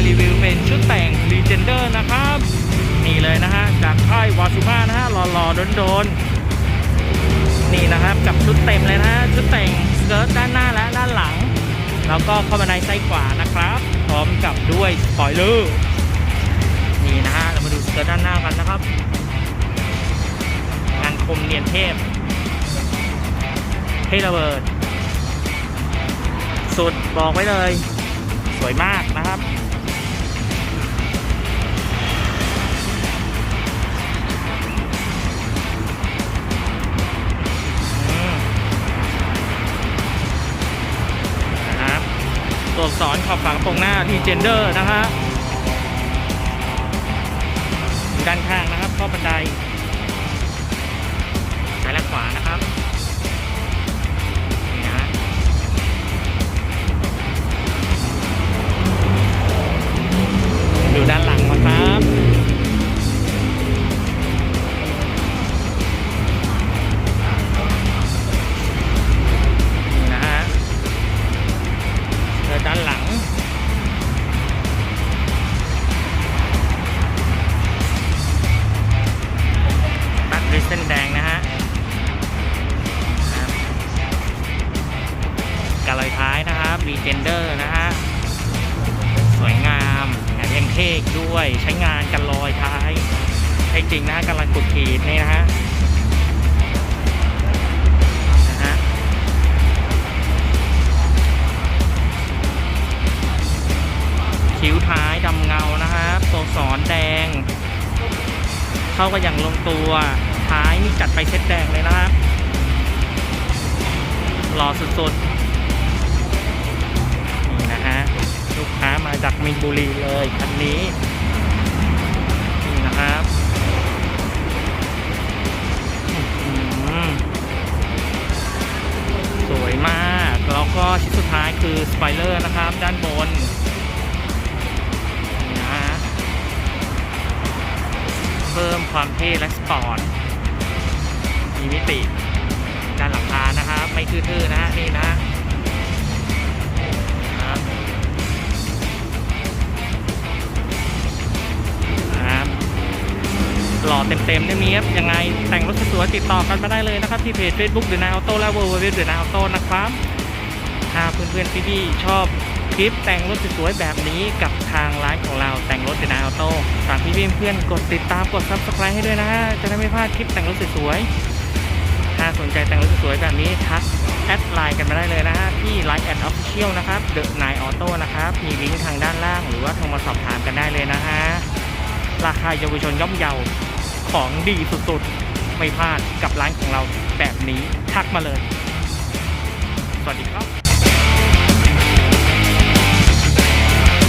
ารีวิวเป็นชุดแต่งรีเจนเดอร์นะครับ นี่เลยนะฮะ จากค่ายวาซูมานะฮะหล่อๆโดนๆ นี่นะครับกับชุดเต็มเลยนะฮะ ชุดแต่งเกิร์ตด้านหน้าและด้านหลัง แล้วก็เข้ามาในไส้ขวานะครับ พร้อมกับด้วยสปอยเลอร์นี่นะฮะ เรามาดูเกิร์ตด้านหน้ากันนะครับ งานคมเนียนเทพให้ระเบิด สุดบอกไว้เลย สวยมากนะครับ ตัวอักษรขอบฝั่งตรงหน้าที่เจนเดอร์นะฮะด้านข้างนะครับข้อบันไดซ้ายและขวานะครับายนะครับรีเจนเดอร์นะฮะ สวยงามแถมยังเท่ด้วยใช้งานกันลอยท้ายใช้จริงนะฮะกำลังกดขีดนี่นะฮะนะฮะคิ้วท้ายดำเงานะครับตัวสอนแดง เข้ากันอย่างลงตัว ท้ายนี่จัดไปเช็ดแดงเลยนะครับหล่อสุดๆ มินบุรีเลยคันนี้นี่นะครับสวยมากแล้วก็ชิ้นสุดท้ายคือสไปเลอร์นะครับ ด้านบนนะฮะเพิ่มความเท่และสปอร์ตมีมิติด้านหลังคานะครับ ไม่ทื่อๆนะ เต็มๆได้มีครับยังไงแต่งรถสวยๆติดต่อกันมาได้เลยนะครับ ที่เพจ Facebook เดือนนาออโต้และ w w w เดือนนาออโต้นะครับถ้าเพื่อนๆพี่ๆชอบคลิปแต่งรถสวยๆแบบนี้กับทางร้านของเราแต่งรถเดนายออโต้ฝากพี่ๆเพื่อนกดติดตามกด subscribe ให้ด้วยนะฮะจะได้ไม่พลาดคลิปแต่งรถสวยๆถ้าสนใจแต่งรถสวยๆแบบนี้ทักแอดไลน์กันมาได้เลยนะฮะที่ Line แอดออฟฟิเชียลนะครับเดอะนายออโต้นะครับมีลิงก์ทางด้านล่าง หรือว่าโทรมาสอบถามกันได้เลยนะฮะราคาเยาวชนย่อมเยา ของดีสุดๆ ไม่พลาดกับร้านของเราแบบนี้ทักมาเลย สวัสดีครับ